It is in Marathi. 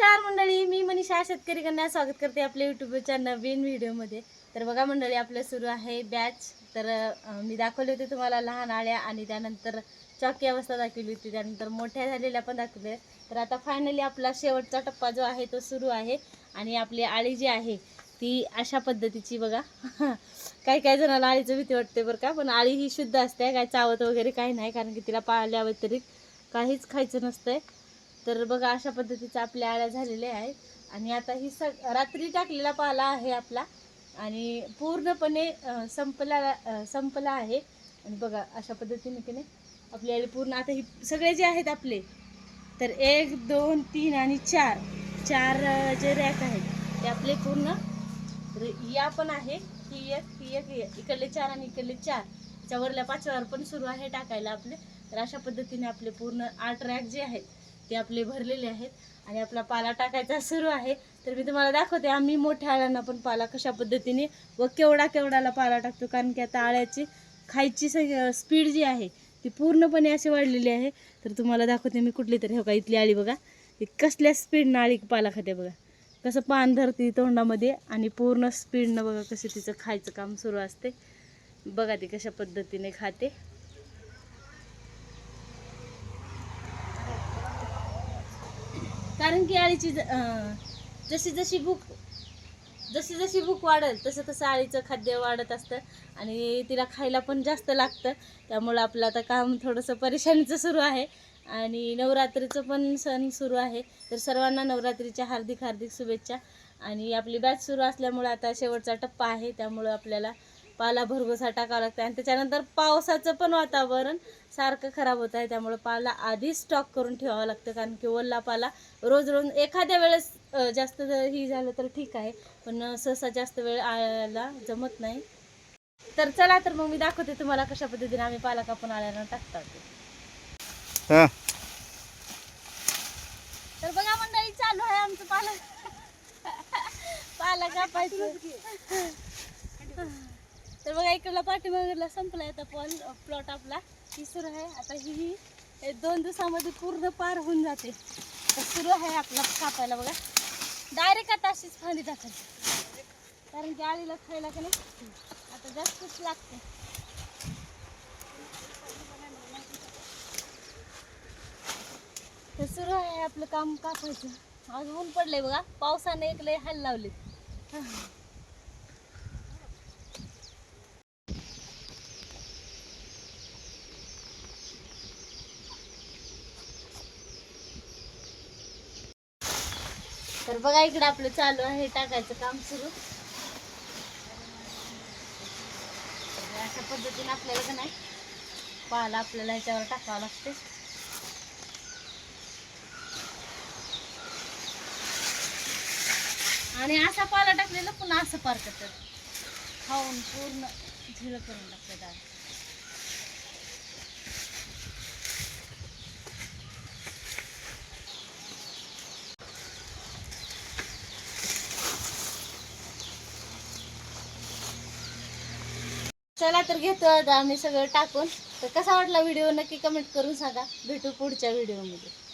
नमस्कार मंडळी मी मनीषा शेतकरी कन्या स्वागत करते आपल्या युट्यूबच्या नवीन व्हिडिओमध्ये. तर बघा मंडळी आपलं सुरू आहे बॅच तर मी दाखवले होते तुम्हाला लहान आळ्या आणि त्यानंतर चॉकी अवस्था दाखवली होती. त्यानंतर मोठ्या झालेल्या पण दाखवल्या. तर आता फायनली आपला शेवटचा टप्पा जो आहे तो सुरू आहे. आणि आपली आळी जी आहे ती अशा पद्धतीची बघा. काही काही जणांना आळीचं भीती वाटते बरं का पण आळी ही शुद्ध असते. काय चावत वगैरे काही नाही कारण की तिला पाळल्या व्यतिरिक्त काहीच खायचं नसतंय. तर बघा अशा पद्धतीच्या आपल्या आळ्या झालेल्या आहेत. आणि आता ही सग रात्री टाकलेला पाला आहे आपला. आणि पूर्णपणे संपला संपला आहे. आणि बघा अशा पद्धतीने की नाही आपली आळी पूर्ण आता ही सगळे जे आहेत आपले तर एक दोन तीन आणि चार चार जे रॅक आहेत ते आपले पूर्ण. तर या पण आहे ही एक ही एक इकडले चार आणि इकडले चार. त्यावरल्या पाचव्यावर पण सुरू आहे टाकायला आपले. तर अशा पद्धतीने आपले पूर्ण आठ रॅक जे आहेत ते आपले भरलेले आहेत आणि आपला पाला टाकायचा सुरू आहे. तर मी तुम्हाला दाखवते आम्ही मोठ्या आळ्यांना पण पाला कशा पद्धतीने व केवढा केवढाला पाला टाकतो कारण की आता आळ्याची खायची स्पीड जी आहे ती पूर्णपणे अशी वाढलेली आहे. तर तुम्हाला दाखवते मी कुठली तरी. हो का इथली आळी बघा. ती कसल्या स्पीडनं आळी पाला खाते बघा. कसं पान धरते तोंडामध्ये आणि पूर्ण स्पीडनं बघा कसं तिचं खायचं काम सुरू असते. बघा ती कशा पद्धतीने खाते. कारण की आळीची ज- अं, जशी जशी भूक जशी जशी भूक वाढेल तसं तसं आळीचं खाद्य वाढत असतं आणि तिला खायला पण जास्त लागतं. त्यामुळं आपलं आता काम थोडंसं परेशानीचं सुरू आहे आणि नवरात्रीचं पण सण सुरू आहे. तर सर्वांना नवरात्रीच्या हार्दिक हार्दिक शुभेच्छा आणि आपली बॅच सुरू असल्यामुळं आता शेवटचा टप्पा आहे. त्यामुळं आपल्याला पाला भरघोसा टाकावा लागतं आणि त्याच्यानंतर पावसाचं पण वातावरण सारखं खराब होत आहे त्यामुळं पाला आधीच स्टॉक करून ठेवावं लागतं. कारण की ओला पाला रोज रोज एखाद्या वेळेस जास्त जर ही झालं तर ठीक आहे. पण सहसा जास्त वेळ आळ्याला जमत नाही. तर चला तर मग मी दाखवते तुम्हाला कशा पद्धतीने आम्ही पाला कापून आळ्याला टाकतात तर बघा मंडळी चालू आहे आमचं पाला. पाला कापायचं. तर बघा इकडला पाठीमागला संपलाय आता पण प्लॉट आपला. ही सुरू आहे. आता ही दोन दिवसामध्ये पूर्ण पार होऊन जाते. तर सुरू आहे आपला कापायला बघा. डायरेक्ट आता अशीच फांदी टाकायची कारण की आळीला खायला का नाही? आता जास्तच लागते. तर सुरू आहे आपलं काम कापायचं. आज ऊन पडलंय बघा. पावसाने एक लय हाल लावले तर बघा इकडे आपलं चालू आहे टाकायचं काम सुरू. अशा पद्धतीने आपल्याला का नाही पाला आपल्याला ह्याच्यावर टाकावं लागते आणि असा पाला टाकलेला पुन्हा असं पार करतात. खाऊन पूर्ण झिलं करून टाकतात चला तर घेतो आता आम्ही सगळं टाकून. तर कसा वाटला व्हिडिओ? नक्की कमेंट करून सांगा. भेटू पुढच्या व्हिडिओमध्ये.